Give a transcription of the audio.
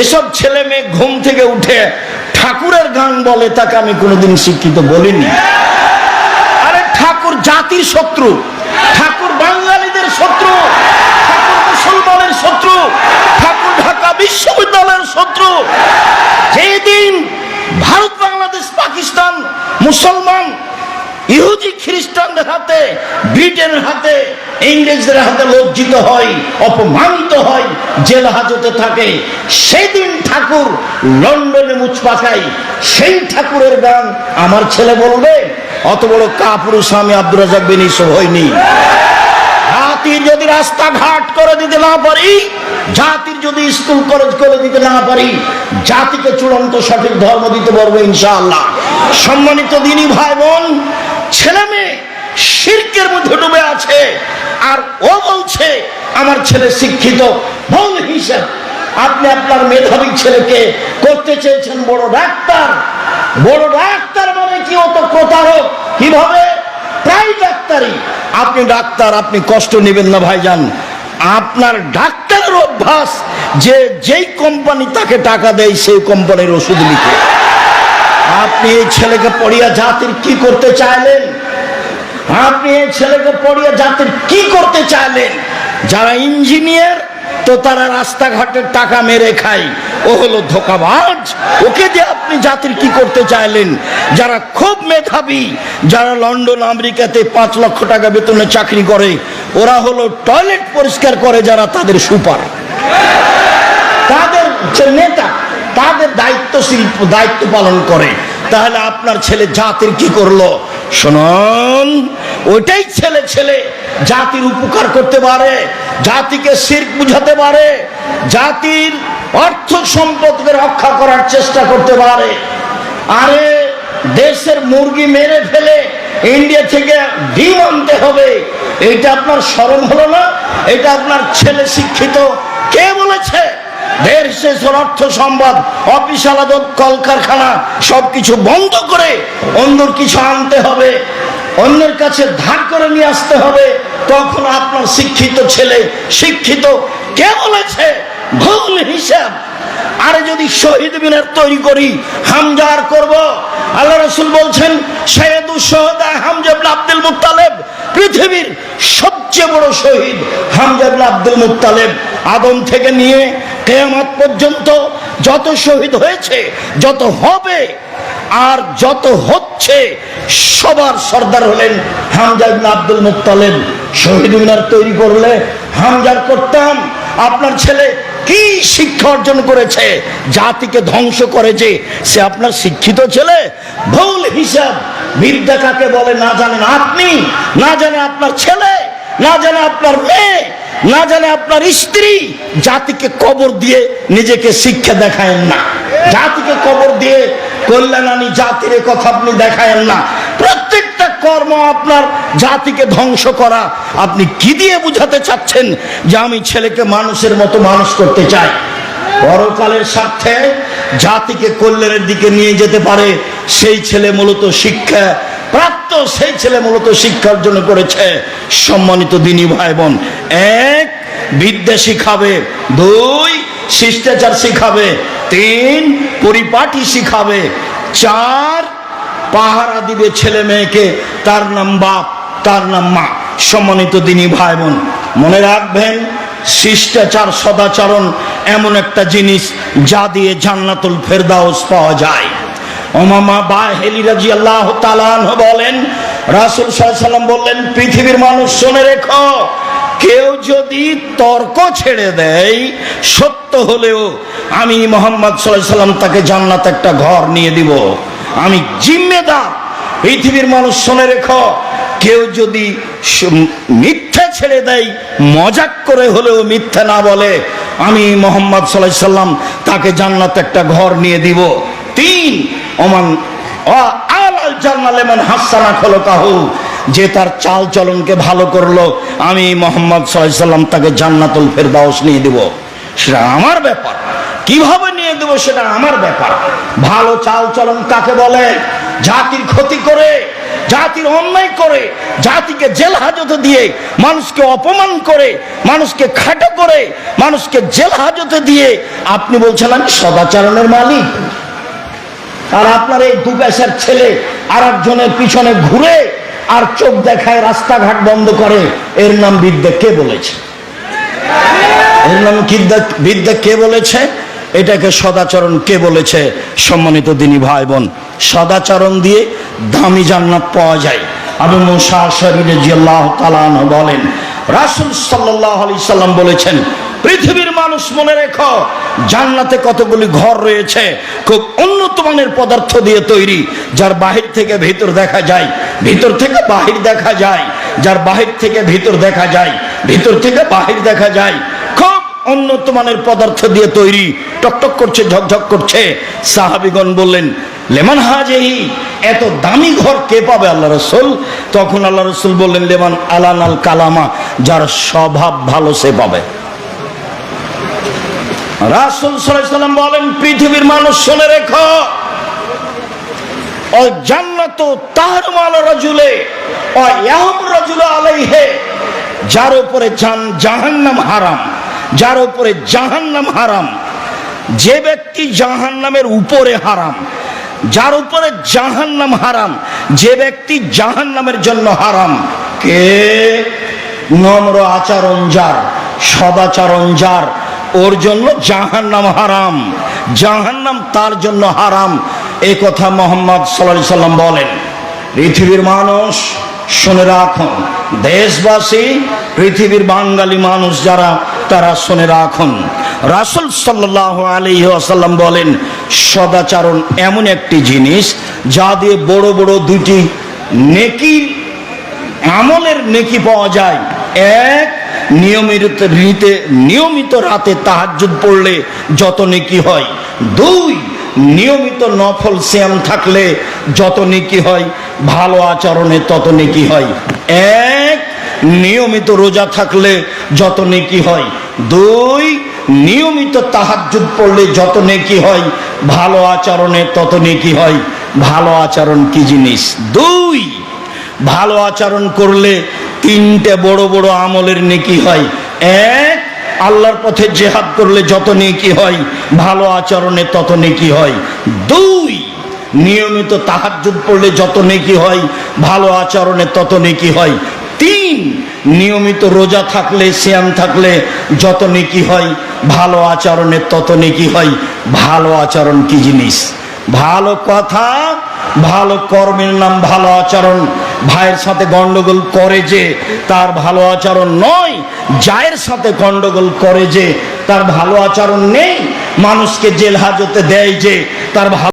এসব ছেলে মেয়ে ঘুম থেকে উঠে ঠাকুরের গান বলে, তাকে আমি কোনোদিন শিক্ষিত বলিনি। আরে ঠাকুর জাতির শত্রু, ঠাকুর বাঙালিদের শত্রু, ঠাকুর মুসলমানের শত্রু, ঠাকুর ঢাকা বিশ্ববিদ্যালয়ের শত্রু। যেদিন ভারত, বাংলাদেশ, পাকিস্তান মুসলমান ইহুদি খ্রিস্টানদের হাতে, ব্রিটেনের হাতে, ইংরেজদের হাতে লজ্জিত হয়, অপমানিত হয়, জেল হাজতে থাকে। সেদিন ঠাকুর লন্ডনে মুচ পাকাই সেই ঠাকুরের গান আমার ছেলে বলবে, অত বড় কাপুরুষ আমি আব্দুর রাজাক বিন ইউসুফ হইনি। জাতির যদি রাস্তাঘাট করে দিতে না পারি, জাতির যদি স্কুল, কলেজ করে দিতে না পারি, জাতিকে চূড়ান্ত সঠিক ধর্ম দিতে পারব ইনশাআল্লাহ। সম্মানিত দিনী ভাই বোন ছেলে মেয়ে শিল্পের মধ্যে ডুবে আছে। আর ও বলছে, আমার ছেলে শিক্ষিত, ভুল হিসাব আপনি আপনার মেধাবী ছেলেকে করতে চেয়েছেন, বড় ডাক্তার। বড় ডাক্তার মানে কি? অত প্রতারক। কীভাবে? প্রায় ডাক্তারই। আপনি ডাক্তার, আপনি কষ্ট নেবেন না, ভাইজান। আপনার ডাক্তারের অভ্যাস যে যেই কোম্পানি তাকে টাকা দেয়, সেই কোম্পানির ওষুধ লিখে আপনি এই ছেলেকে পড়িয়া জাতির কি করতে চাইলেন? আপনি এই ছেলেকে পড়িয়া জাতির কি করতে চাইলেন? যারা ইঞ্জিনিয়ার, তো তারা রাস্তাঘাটের টাকা মেরে খায়। ও হলো ধোকাবাজ। ওকে দিয়ে আপনি জাতির কি করতে চাইলেন? যারা খুব মেধাবী, যারা লন্ডন, আমেরিকাতে পাঁচ লক্ষ টাকা বেতনে চাকরি করে, ওরা হলো টয়লেট পরিষ্কার করে যারা তাদের সুপার। তাদের যে নেতা তাদের দায়িত্বশীল দায়িত্ব পালন করে। তাহলে আপনার ছেলে জাতির কি করল? শুনুন, ওইটাই ছেলে ছেলে জাতির উপকার করতে পারে, জাতিকে শির বুঝাতে পারে, জাতির অর্থ সম্পদকে রক্ষা করার চেষ্টা করতে পারে। আরে, দেশের মুরগি মেরে ফেলে ইন্ডিয়া থেকে ডিম আনতে হবে, এটা আপনার স্মরণ হলো না? এটা আপনার ছেলে শিক্ষিত কে বলেছে? দেশ শেষের অর্থ সম্পদ, অফিস আলাদত কলকারখানা, সবকিছু বন্ধ করে অন্যর কিছু আনতে হবে, অন্যের কাছে ধার করে নিয়ে আসতে হবে। তখন আপনার শিক্ষিত ছেলে, শিক্ষিত, কে বলেছে? ভুল হিসাব। আরে যদি শহীদ মিনার তৈরি করি হামজার করব? আল্লাহ রসুল বলছেন সৈয়দু সোহদা হামজাবুল আব্দুল মুত্তালেব পৃথিবীর সবচেয়ে বড় শহীদ হামজাবুল আব্দুল মুত্তালেব। আদম থেকে নিয়ে কেয়ামত পর্যন্ত যত শহীদ হয়েছে, যত হবে আর যত হচ্ছে, সবার সর্দার হলেন হামজা আব্দুল মুত্তালেব। শহীদ মিনার তৈরি করলে হামজার করতাম, আপনার ছেলে কি শিক্ষা অর্জন করেছে, জাতিকে ধ্বংস করেছে, সে আপনার শিক্ষিত ছেলে? ভুল হিসাব। বিদ্যা কাকে বলে না জানেন আপনি, না জানে আপনার ছেলে, না জানে আপনার মেয়ে। না জানে আপনার স্ত্রী জাতিকে কবর দিয়ে নিজেকে শিক্ষা দেখায়েন না। জাতিকে কবর দিয়ে কল্যাণানী জাতির কথা আপনি দেখায়েন না। প্রত্যেকটা কর্ম আপনার জাতিকে ধ্বংস করা। আপনি কি দিয়ে বুঝাতে চাচ্ছেন যে আমি ছেলেকে মানুষের মতো মানুষ করতে চাই? পরকালের স্বার্থে জাতিকে কল্যাণের দিকে নিয়ে যেতে পারে। সেই ছেলে মূলত শিক্ষা প্রাপ্ত সেই ছেলে মূলত শিক্ষার অর্জন করেছে। সম্মানিত দিনী ভাই বোন এক বিদ্যা শিখাবে দুই, শিষ্টাচার শিখাবে। তিন, পরিপাটি শিখাবে। চার, পাহারা দিবে ছেলে মেয়েকে। তার নাম বাপ, তার নাম মা। সম্মানিত দিনী ভাই বোন মনে রাখবেন, শিষ্টাচার, সদাচরণ এমন একটা জিনিস যা দিয়ে জান্নাতুল ফেরদাউস পাওয়া যায়। বলেন, রাসুল সাল্লাম বললেন, পৃথিবীর মানুষ শুনে রেখো, কেউ যদি তর্ক ছেড়ে দেয়, সত্য হলেও আমি মোহাম্মদ সাল্লাম তাকে জান্নাত একটা ঘর নিয়ে দিব। আমি জিম্মেদার। পৃথিবীর মানুষ শুনে রেখো, কেউ যদি মিথ্যা ছেড়ে দেয়, মজাক করে হলেও মিথ্যা না বলে, আমি মোহাম্মদ সাল্লাহ সাল্লাম তাকে জান্নাত একটা ঘর নিয়ে দিব। তিন ওমান আ- আলাল জান্নালেমান হাসানা খলো যে তার চাল চলনকে ভালো করল, আমি মোহাম্মদ সাল্লাম তাকে জান্নাতুল ফেরদাউস নিয়ে দিব। সেটা আমার ব্যাপার। কীভাবে নিয়ে দেবো সেটা আমার ব্যাপার। ভালো চাল চলন কাকে বলে? জাতির ক্ষতি করে, জাতির অন্যায় করে, জাতিকে জেল হাজতে দিয়ে, মানুষকে অপমান করে, মানুষকে খাটো করে, মানুষকে জেল হাজতে দিয়ে। আপনি বলছেন, আমি সদাচরণের মালিক আর আপনার এই দু পয়সার ছেলে আর একজনের পিছনে ঘুরে আর চোখ দেখায় রাস্তাঘাট বন্ধ করে। এর নাম বিদ্যা কে বলেছে? এর নাম বিদ্যা কে বলেছে? এটাকে সদাচরণ কে বলেছে? সম্মানিত দিনী ভাই বোন সদাচরণ দিয়ে দামি জান্নাত পাওয়া যায়। আবু মুসা শরীরে জিয়াল্লাহ তালান বলেন, রাসুল সাল্লাহ আলি সাল্লাম বলেছেন পৃথিবীর মানুষ মনে রেখো, জান্নাতে কতগুলি ঘর রয়েছে, খুব উন্নত মানের পদার্থ দিয়ে তৈরি, যার বাহির থেকে ভিতর দেখা যায়, ভিতর থেকে বাহির দেখা যায়, যার বাহির থেকে ভিতর দেখা যায়, ভিতর থেকে বাহির দেখা যায়, খুব উন্নত মানের পদার্থ দিয়ে তৈরি টকটক করছে ঝকঝক করছে। সাহাবিগণ বললেন, লেমান হাজেহি, এত দামি ঘর কে পাবে আল্লাহ রসুল? তখন আল্লাহ রসুল বললেন, লেমান আলান আল কালামা, যার স্বভাব ভালো সে পাবে। রাসুল সাল্লাম বলেন, পৃথিবীর মানুষ শুনে রেখো, ও জান্নাত তার মাল রাজুলে, ও ইয়াম রাজুল আলাইহে, যার উপরে জাহান্নাম হারাম, যার উপরে জাহান্নাম হারাম, যে ব্যক্তি জাহান্নামের উপরে হারাম, যার উপরে জাহান্নাম হারাম, যে ব্যক্তি জাহান্নামের জন্য হারাম, কে? নম্র আচরণ যার সদাচরণ যার ওর জন্য জাহান্নাম হারাম। জাহান্নাম তার জন্য হারাম। এই কথা মোহাম্মদ সাল্লাহ সাল্লাম বলেন। পৃথিবীর মানুষ, শুনে রাখুন দেশবাসী, পৃথিবীর বাঙালি মানুষ যারা, তারা শুনে রাখুন। রাসুল সাল্লাহ আলী আসাল্লাম বলেন, সদাচারণ এমন একটি জিনিস যা দিয়ে বড় বড় দুটি নেকি, আমলের নেকি পাওয়া যায়। এক নিয়মিত রীতে নিয়মিত রাতে তাহাজ্জুদ পড়লে যত নেকি হয়। দুই, নিয়মিত নফল শ্যাম থাকলে যত নেকি হয়, ভালো আচরণে তত নেকি হয়। এক, নিয়মিত রোজা থাকলে যত নেকি হয়। দুই, নিয়মিত তাহাজ্জুদ পড়লে যত নেকি হয়, ভালো আচরণে তত নেকি হয়। ভালো আচরণ কি জিনিস? দুই, ভালো আচরণ করলে তিনটে বড় বড় আমলের নেকি হয়। এক, আল্লাহর পথে জেহাদ করলে যত নেকি হয়, ভালো আচরণে তত নেকি হয়। দুই, নিয়মিত তাহাজ্জুদ পড়লে যত নেকি হয়, ভালো আচরণে তত নেকি হয়। তিন, নিয়মিত রোজা থাকলে শ্যাম থাকলে যত নেকি হয়, ভালো আচরণে তত নেকি হয়। ভালো আচরণ কি জিনিস? ভালো কথা, ভালো কর্মের নাম, ভালো আচরণ। ভাইয়ের সাথে গন্ডগোল করে যে তার ভালো আচরণ নয়, জায়ের সাথে গন্ডগোল করে যে তার ভালো আচরণ নেই, মানুষকে জেল হাজতে দেয় যে তার ভালো